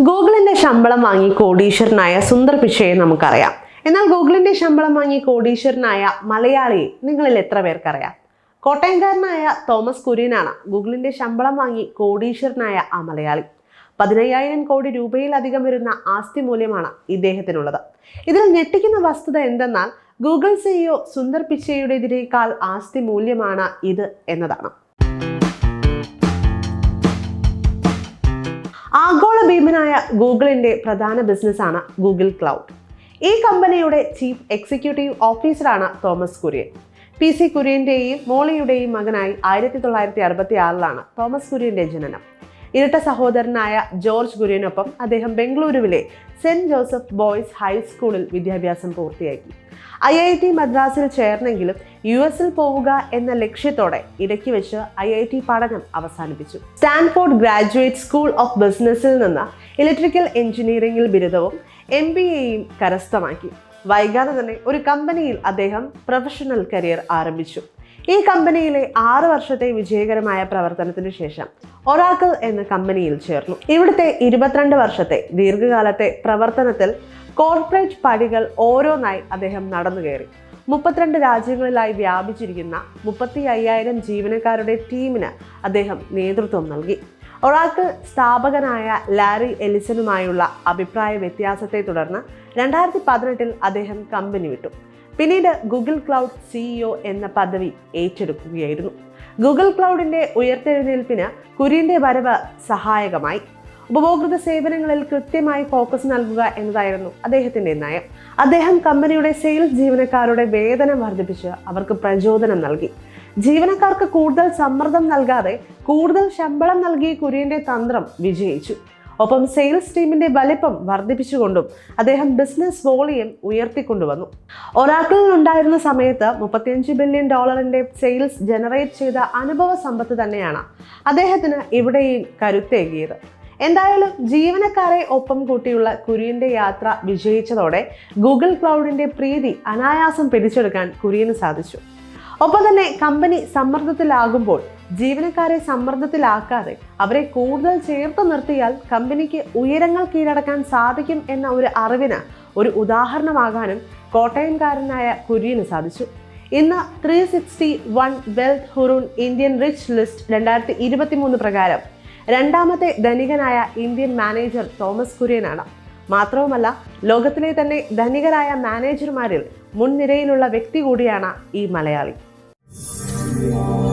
ഗൂഗിളിന്റെ ശമ്പളം വാങ്ങി കോടീശ്വരനായ സുന്ദർ പിഷയെ നമുക്കറിയാം. എന്നാൽ ഗൂഗിളിന്റെ ശമ്പളം വാങ്ങി കോടീശ്വരനായ മലയാളിയെ നിങ്ങളിൽ എത്ര പേർക്കറിയാം? കോട്ടയംകാരനായ തോമസ് കുര്യനാണ് ഗൂഗിളിന്റെ ശമ്പളം വാങ്ങി കോടീശ്വരനായ ആ മലയാളി. പതിനയ്യായിരം കോടി രൂപയിലധികം വരുന്ന ആസ്തി മൂല്യമാണ് ഇദ്ദേഹത്തിനുള്ളത്. ഇതിൽ ഞെട്ടിക്കുന്ന വസ്തുത എന്തെന്നാൽ ഗൂഗിൾ സിഇഒ സുന്ദർ പിച്ചയുടേതിനേക്കാൾ ആസ്തി മൂല്യമാണ് ഇത് എന്നതാണ്. ഭീമനായ ഗൂഗിളിന്റെ പ്രധാന ബിസിനസ്സാണ് ഗൂഗിൾ ക്ലൗഡ്. ഈ കമ്പനിയുടെ ചീഫ് എക്സിക്യൂട്ടീവ് ഓഫീസറാണ് തോമസ് കുര്യൻ. പി സി കുര്യന്റെയും മോളിയുടെയും മകനായി ആയിരത്തി തൊള്ളായിരത്തി അറുപത്തി ആറിലാണ് തോമസ് കുര്യന്റെ ജനനം. ഇരട്ട സഹോദരനായ ജോർജ് ഗുരുവിനൊപ്പം അദ്ദേഹം ബംഗളൂരുവിലെ സെന്റ് ജോസഫ് ബോയ്സ് ഹൈസ്കൂളിൽ വിദ്യാഭ്യാസം പൂർത്തിയാക്കി. ഐ ഐ ടി മദ്രാസിൽ ചേർന്നെങ്കിലും യു എസിൽ പോവുക എന്ന ലക്ഷ്യത്തോടെ ഇടയ്ക്ക് വെച്ച് ഐ ഐ ടി പഠനം അവസാനിപ്പിച്ചു. സ്റ്റാൻഫോർഡ് ഗ്രാജുവേറ്റ് സ്കൂൾ ഓഫ് ബിസിനസ്സിൽ നിന്ന് ഇലക്ട്രിക്കൽ എഞ്ചിനീയറിംഗിൽ ബിരുദവും എം ബി എയും കരസ്ഥമാക്കി. വൈകാതെ തന്നെ ഒരു കമ്പനിയിൽ അദ്ദേഹം പ്രൊഫഷണൽ കരിയർ ആരംഭിച്ചു. ഈ കമ്പനിയിലെ ആറ് വർഷത്തെ വിജയകരമായ പ്രവർത്തനത്തിന് ശേഷം ഒറാക്കിൾ എന്ന കമ്പനിയിൽ ചേർന്നു. ഇവിടുത്തെ ഇരുപത്തിരണ്ട് വർഷത്തെ ദീർഘകാലത്തെ പ്രവർത്തനത്തിൽ കോർപ്പറേറ്റ് പടികൾ ഓരോന്നായി അദ്ദേഹം നടന്നു കയറി. മുപ്പത്തിരണ്ട് രാജ്യങ്ങളിലായി വ്യാപിച്ചിരിക്കുന്ന മുപ്പത്തി അയ്യായിരം ജീവനക്കാരുടെ ടീമിന് അദ്ദേഹം നേതൃത്വം നൽകി. ഒറാക്കിൾ സ്ഥാപകനായ ലാരി എലിസനുമായുള്ള അഭിപ്രായ വ്യത്യാസത്തെ തുടർന്ന് രണ്ടായിരത്തി പതിനെട്ടിൽ അദ്ദേഹം കമ്പനി വിട്ടു. പിന്നീട് ഗൂഗിൾ ക്ലൗഡ് സിഇഒ എന്ന പദവി ഏറ്റെടുക്കുകയായിരുന്നു. ഗൂഗിൾ ക്ലൗഡിന്റെ ഉയർത്തെഴുന്നേൽപ്പിന് കുര്യന്റെ വരവ് സഹായകമായി. ഉപഭോക്തൃ സേവനങ്ങളിൽ കൃത്യമായി ഫോക്കസ് നൽകുക എന്നതായിരുന്നു അദ്ദേഹത്തിന്റെ നയം. അദ്ദേഹം കമ്പനിയുടെ സെയിൽസ് ജീവനക്കാരുടെ വേതനം വർദ്ധിപ്പിച്ച് അവർക്ക് പ്രചോദനം നൽകി. ജീവനക്കാർക്ക് കൂടുതൽ സമ്മർദ്ദം നൽകാതെ കൂടുതൽ ശമ്പളം നൽകി കുര്യന്റെ തന്ത്രം വിജയിച്ചു. ഒപ്പം സെയിൽസ് ടീമിന്റെ വലിപ്പം വർദ്ധിപ്പിച്ചുകൊണ്ടും അദ്ദേഹം ബിസിനസ് വോളിയം ഉയർത്തിക്കൊണ്ടുവന്നു. ഒരാക്കിളിൽ ഉണ്ടായിരുന്ന സമയത്ത് മുപ്പത്തിയഞ്ച് ബില്യൺ ഡോളറിന്റെ സെയിൽസ് ജനറേറ്റ് ചെയ്ത അനുഭവ സമ്പത്ത് തന്നെയാണ് അദ്ദേഹത്തിന് ഇവിടെയും കരുത്തേകിയത്. എന്തായാലും ജീവനക്കാരെ ഒപ്പം കൂട്ടിയുള്ള കുര്യന്റെ യാത്ര വിജയിച്ചതോടെ ഗൂഗിൾ ക്ലൗഡിന്റെ പ്രീതി അനായാസം പിടിച്ചെടുക്കാൻ കുര്യന് സാധിച്ചു. ഒപ്പം തന്നെ കമ്പനി സമ്മർദ്ദത്തിലാകുമ്പോൾ ജീവനക്കാരെ സമ്മർദ്ദത്തിലാക്കാതെ അവരെ കൂടുതൽ ചേർത്ത് നിർത്തിയാൽ കമ്പനിക്ക് ഉയരങ്ങൾ കീഴടക്കാൻ സാധിക്കും എന്ന ഒരു അറിവിന് ഒരു ഉദാഹരണമാകാനും കോട്ടയംകാരനായ കുര്യന് സാധിച്ചു. ഇന്ന് three sixty one wealth Hurun Indian rich list രണ്ടായിരത്തി ഇരുപത്തി മൂന്ന് പ്രകാരം രണ്ടാമത്തെ ധനികനായ ഇന്ത്യൻ മാനേജർ തോമസ് കുര്യനാണ്. മാത്രവുമല്ല ലോകത്തിലെ തന്നെ ധനികരായ മാനേജർമാരിൽ മുൻനിരയിലുള്ള വ്യക്തി കൂടിയാണ് ഈ മലയാളി. Spirit.